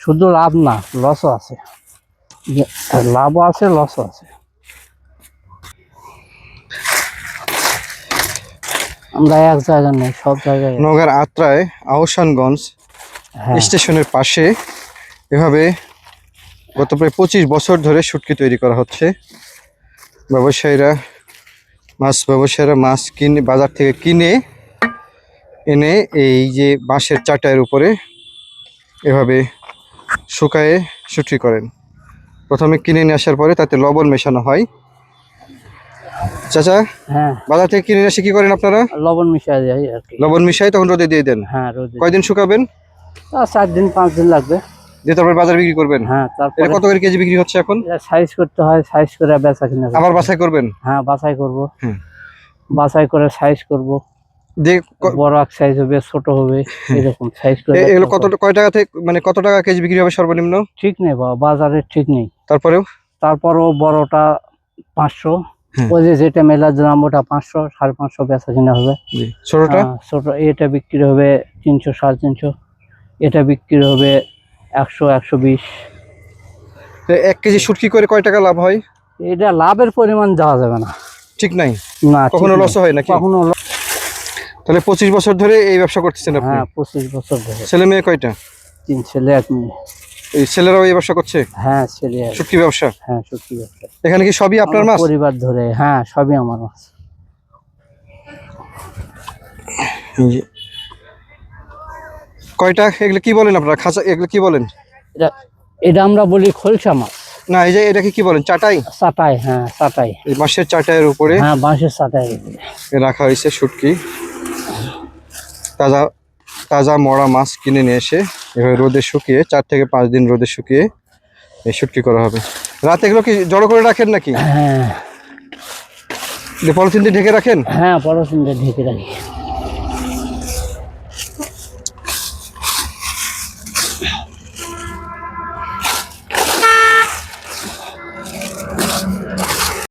শুধু লাভ না লসও আছে। লাভও আছে লসও আছে। আমরা এক জায়গায় নেই সব জায়গায় নওগাঁর আত্রায় আহসানগঞ্জ হ্যাঁ। স্টেশনের পাশে এভাবে গত প্রায় পঁচিশ বছর ধরে শুটকি তৈরি করা হচ্ছে। ব্যবসায়ীরা মাছ ব্যবসায়ীরা মাছ কিনে বাজার থেকে কিনে এনে এই যে বাঁশের চাটায়ের উপরে এভাবে শুকায়ে শুটকি করেন। প্রথমে কিনে নিয়ে আসার পরে তাতে লবণ মেশানো হয়। চাচা হ্যাঁ। বাজার থেকে কিনে এসে কি করেন আপনারা? লবণ মিশিয়ে যাই আর কি। লবণ মিশাই তখন রোদে দিয়ে দেন। হ্যাঁ রোদে। কয়দিন শুকাবেন? তা চার দিন পাঁচ দিন লাগবে। দিয়ে তারপর বাজার বিক্রি করবেন? হ্যাঁ তারপরে কত করে কেজি বিক্রি হচ্ছে এখন? সাইজ করতে হয় সাইজ করে বেচা কিনা। আবার বাছাই করবেন? হ্যাঁ বাছাই করব। বাছাই করে সাইজ করব। ক- বড় এক সাইজ হবে ছোট হবে এরকম সাইজ করে এগুলো কত কয় টাকা থেকে মানে কত টাকা কেজি বিক্রি হবে সর্বনিম্ন? ঠিক নেই বাবা ঠিক নেই। তারপরেও? তারপরও বড়টা পাঁচশো। ওই যে যেটা মেলার দাম ওটা পাঁচশো সাড়ে পাঁচশো বেচা কিনা হবে। ছোটটা? হ্যাঁ, ছোট এটা বিক্রি হবে তিনশো সাড়ে তিনশো। এটা বিক্রি হবে একশো একশো বিশ। এক কেজি শুটকি করে কয় টাকা লাভ হয়? এটা লাভের পরিমাণ দেওয়া যাবে না। ঠিক নাই? না কখনো লস হয় নাকি? কখনো তাহলে পঁচিশ বছর ধরে এই ব্যবসা করতেছেন আপনি? হ্যাঁ পঁচিশ বছর ধরে। ছেলে মেয়ে কয়টা? তিন ছেলে এক মেয়ে। এই ছেলেরাও এই ব্যবসা করছে? হ্যাঁ ছেলে শুটকি ব্যবসা? হ্যাঁ সত্যি ব্যবসা। এখানে কি সবই আপনার মাছ? পরিবার ধরে হ্যাঁ সবই আমার মাছ। কয়টা? এগুলো কি বলেন আপনারা? খাঁচা এগুলো কি বলেন? এটা এটা আমরা বলি খোলসা মাছ। না এই যে এটাকে কি বলেন? চাটাই? চাটাই হ্যাঁ চাটাই। এই মাছের চাটাইয়ের উপরে হ্যাঁ বাঁশের চাটাই রাখা হয়েছে শুটকি তাজা তাজা মরা মাছ কিনে নিয়ে এসে এভাবে রোদে শুকিয়ে চার থেকে পাঁচ দিন রোদে শুকিয়ে এই শুটকি করা হবে। রাতে এগুলো কি জড়ো করে রাখেন নাকি? হ্যাঁ। পলিথিন দিয়ে ঢেকে রাখেন? হ্যাঁ পড়াশোনাটা ঢেকে রাখি।